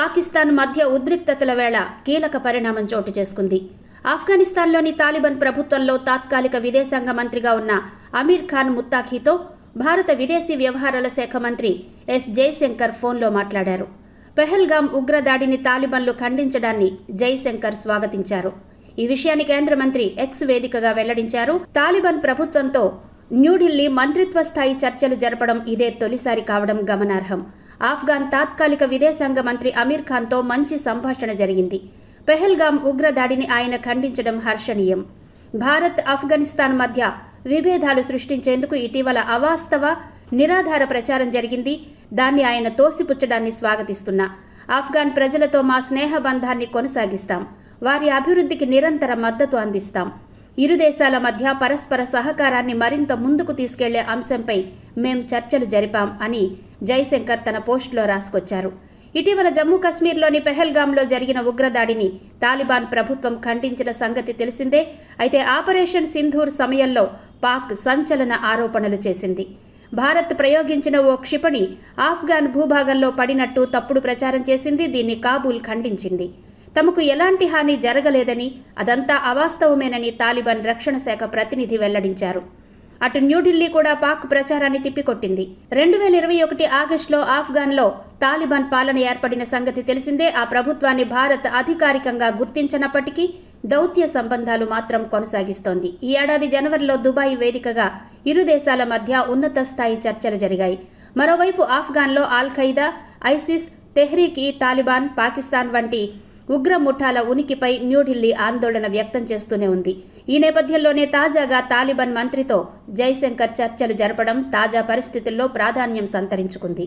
పాకిస్తాన్ మధ్య ఉద్రిక్తతల వేళ కీలక పరిణామం చోటు చేసుకుంది. ఆఫ్ఘనిస్తాన్లోని తాలిబాన్ ప్రభుత్వంలో తాత్కాలిక విదేశాంగ మంత్రిగా ఉన్న అమీర్ ఖాన్ ముత్తాఖీతో భారత విదేశీ వ్యవహారాల శాఖ మంత్రి ఎస్ జైశంకర్ ఫోన్లో మాట్లాడారు. పెహల్గాం ఉగ్రదాడిని తాలిబాన్లు ఖండించడాన్ని జైశంకర్ స్వాగతించారు. ఈ విషయాన్ని కేంద్ర మంత్రి ఎక్స్ వేదికగా వెల్లడించారు. తాలిబాన్ ప్రభుత్వంతో న్యూఢిల్లీ మంత్రిత్వ స్థాయి చర్చలు జరపడం ఇదే తొలిసారి కావడం గమనార్హం. ఆఫ్ఘాన్ తాత్కాలిక విదేశాంగ మంత్రి అమీర్ ఖాన్తో మంచి సంభాషణ జరిగింది. పెహల్గాం ఉగ్రదాడిని ఆయన ఖండించడం హర్షణీయం. భారత్ ఆఫ్ఘనిస్తాన్ మధ్య విభేదాలు సృష్టించేందుకు ఇటీవల అవాస్తవ నిరాధార ప్రచారం జరిగింది. దాన్ని ఆయన తోసిపుచ్చడాన్ని స్వాగతిస్తున్నా. ఆఫ్ఘాన్ ప్రజలతో మా స్నేహ బంధాన్ని కొనసాగిస్తాం. వారి అభివృద్ధికి నిరంతర మద్దతు అందిస్తాం. ఇరు దేశాల మధ్య పరస్పర సహకారాన్ని మరింత ముందుకు తీసుకెళ్ళే అంశంపై మేం చర్చలు జరిపాం అని జైశంకర్ తన పోస్టులో రాసుకొచ్చారు. ఇటీవల జమ్మూ కశ్మీర్లోని పెహల్గాంలో జరిగిన ఉగ్రదాడిని తాలిబాన్ ప్రభుత్వం ఖండించిన సంగతి తెలిసిందే. అయితే ఆపరేషన్ సింధూర్ సమయంలో పాక్ సంచలన ఆరోపణలు చేసింది. భారత్ ప్రయోగించిన ఓ క్షిపణి ఆఫ్ఘాన్ భూభాగంలో పడినట్టు తప్పుడు ప్రచారం చేసింది. దీన్ని కాబూల్ ఖండించింది. తమకు ఎలాంటి హాని జరగలేదని అదంతా అవాస్తవమేనని తాలిబాన్ రక్షణ శాఖ ప్రతినిధి వెల్లడించారు. అటు న్యూఢిల్లీ కూడా పాక్ ప్రచారాన్ని తిప్పికొట్టింది. రెండు వేల ఇరవై ఒకటి ఆగస్టులో ఆఫ్ఘాన్లో తాలిబాన్ పాలన ఏర్పడిన సంగతి తెలిసిందే. ఆ ప్రభుత్వాన్ని భారత్ అధికారికంగా గుర్తించినప్పటికీ దౌత్య సంబంధాలు మాత్రం కొనసాగిస్తోంది. ఈ ఏడాది జనవరిలో దుబాయ్ వేదికగా ఇరు దేశాల మధ్య ఉన్నత స్థాయి చర్చలు జరిగాయి. మరోవైపు ఆఫ్ఘాన్లో al Qaeda ISIS Tehreek e Taliban Pakistan వంటి ఉగ్ర ముఠాల ఉనికిపై న్యూఢిల్లీ ఆందోళన వ్యక్తం చేస్తూనే ఉంది. ఈ నేపథ్యంలోనే తాజాగా తాలిబాన్ మంత్రితో జైశంకర్ చర్చలు జరపడం తాజా పరిస్థితుల్లో ప్రాధాన్యం సంతరించుకుంది.